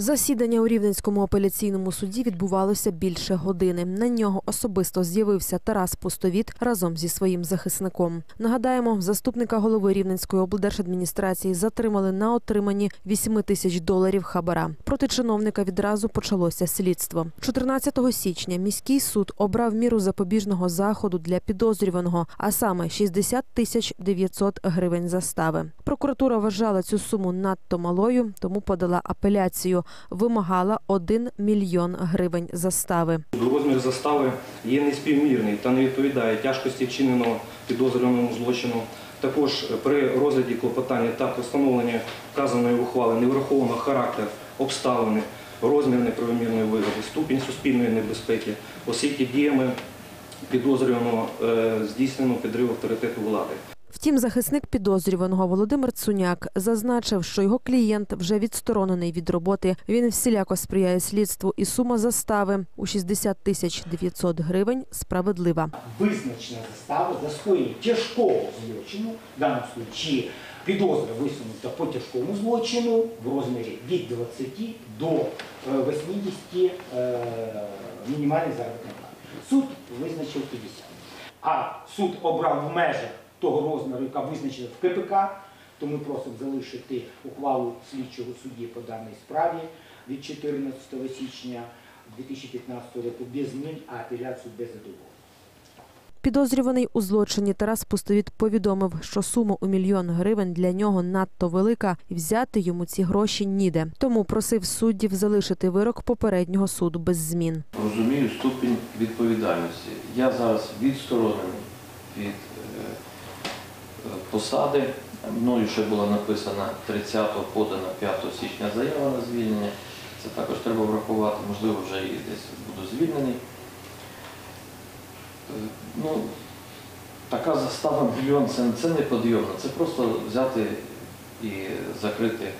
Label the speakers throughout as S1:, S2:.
S1: Засідання у Рівненському апеляційному суді відбувалося більше години. На нього особисто з'явився Тарас Пустовіт разом зі своїм захисником. Нагадаємо, заступника голови Рівненської облдержадміністрації затримали на отриманні 8 тисяч доларів хабара. Проти чиновника відразу почалося слідство. 14 січня міський суд обрав міру запобіжного заходу для підозрюваного, а саме 60 тисяч 900 гривень застави. Прокуратура вважала цю суму надто малою, тому подала апеляцію. Вимагала 1 мільйон гривень застави.
S2: Розмір застави є неспівмірний та не відповідає тяжкості вчиненого підозрюваному злочину. Також при розгляді клопотання та постановленні вказаної ухвали не враховано характер, обставини, розмір неправомірної вигоди, ступінь суспільної небезпеки, оскільки діями підозрюваного е, здійснено підрив авторитету влади.
S1: Втім, захисник підозрюваного Володимир Цуняк зазначив, що його клієнт вже відсторонений від роботи. Він всіляко сприяє слідству, і сума застави у 60 тисяч 900 гривень справедлива.
S3: визначена застава за скоєння тяжкого злочину, в даному случаї підозра висунута по тяжкому злочину в розмірі від 20 до е, 80 е, мінімальних заробітних плат. Суд визначив 50. А суд обрав в межах того розміру, яка визначена в КПК, то ми просимо залишити ухвалу слідчого судді по даній справі від 14 січня 2015 року без змін, а апеляцію без задоволення.
S1: Підозрюваний у злочині Тарас Пустовіт повідомив, що сума у мільйон гривень для нього надто велика, і взяти йому ці гроші ніде. Тому просив суддів залишити вирок попереднього суду без змін.
S4: розумію ступінь відповідальності. Я зараз відсторонений від е, посади. Мною ще була написана 30-го, подана 5 січня заява на звільнення. Це також треба врахувати, можливо, вже і десь буду звільнений. Ну, така застава мільйон це, це не подйомно, це просто взяти і закрити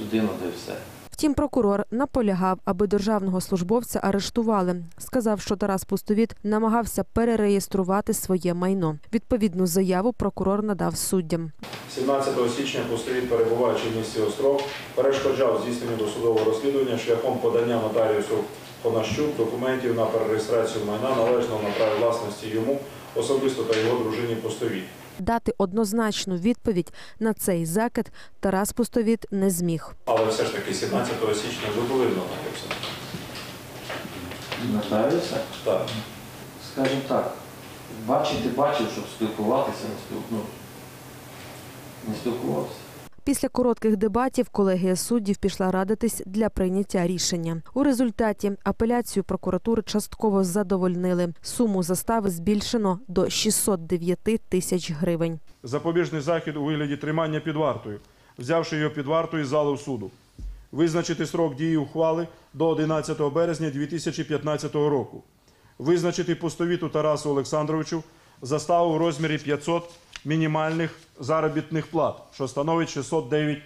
S4: людину, де все.
S1: Втім, прокурор наполягав, аби державного службовця арештували. Сказав, що Тарас Пустовіт намагався перереєструвати своє майно. Відповідну заяву прокурор надав суддям.
S5: 17 січня Пустовіт, перебуваючи в місті Острог, перешкоджав здійсненню досудового розслідування шляхом подання нотаріусу Понащук документів на перереєстрацію майна належного на праві власності йому особисто та його дружині Пустовіт.
S1: Дати однозначну відповідь на цей закид Тарас Пустовіт не зміг.
S5: Але все ж таки 17 січня ви були в нотаріуса.
S4: Нотаріуса?
S5: Так.
S4: скажімо так, бачити бачив, щоб спілкуватися, не ну, не спілкувався.
S1: Після коротких дебатів колегія суддів пішла радитись для прийняття рішення. У результаті апеляцію прокуратури частково задовольнили. Суму застави збільшено до 609 тисяч гривень.
S6: запобіжний захід у вигляді тримання під вартою, взявши його під варту із залу суду. Визначити срок дії ухвали до 11 березня 2015 року. Визначити пустовіту Тарасу Олександровичу заставу у розмірі 500 мінімальних заробітних плат, що становить 609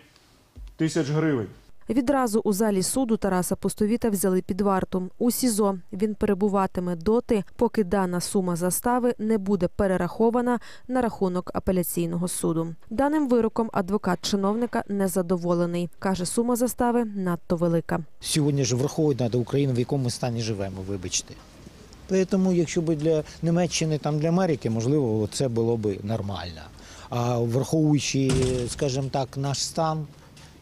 S6: тисяч гривень.
S1: Відразу у залі суду Тараса Пустовіта взяли під варту. У СІЗО він перебуватиме доти, поки дана сума застави не буде перерахована на рахунок апеляційного суду. Даним вироком адвокат чиновника не задоволений. Каже, сума застави надто велика.
S7: Сьогодні ж враховувати треба Україну, в якому ми стані живемо, вибачте. Тому, якщо б для Німеччини, там для Америки, можливо, це було б нормально. А враховуючи, скажімо так, наш стан,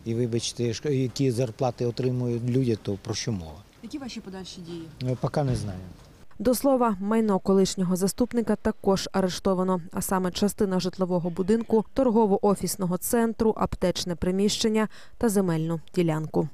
S7: і вибачте, які зарплати отримують люди, то про що мова?
S1: Які ваші подальші дії?
S7: Ну, Поки не знаю.
S1: До слова, майно колишнього заступника також арештовано, а саме частина житлового будинку, торгово-офісного центру, аптечне приміщення та земельну ділянку.